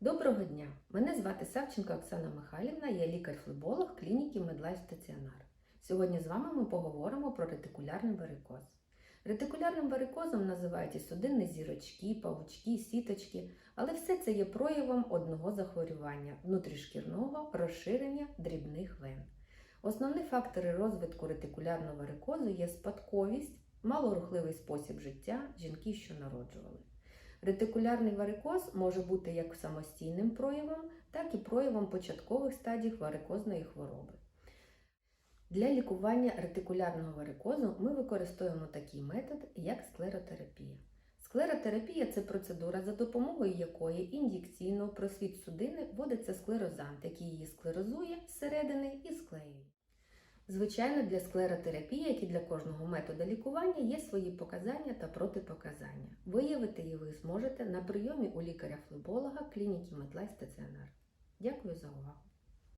Доброго дня! Мене звати Савченко Оксана Михайлівна, я лікар-флеболог клініки Медлайф Стаціонар. Сьогодні з вами ми поговоримо про ретикулярний варикоз. Ретикулярним варикозом називають і судинні зірочки, павучки, сіточки, але все це є проявом одного захворювання внутрішкірного розширення дрібних вен. Основні фактори розвитку ретикулярного варикозу є спадковість, малорухливий спосіб життя жінки, що народжували. Ретикулярний варикоз може бути як самостійним проявом, так і проявом початкових стадій варикозної хвороби. Для лікування ретикулярного варикозу ми використовуємо такий метод, як склеротерапія. Склеротерапія це процедура, за допомогою якої ін'єкційно просвіт судини вводиться склерозант, який її склерозує зсередини і склеює. Звичайно, для склеротерапії, як і для кожного методу лікування, є свої показання та протипоказання. Виявити її ви зможете на прийомі у лікаря-флеболога клініки Медлайф Стаціонар. Дякую за увагу!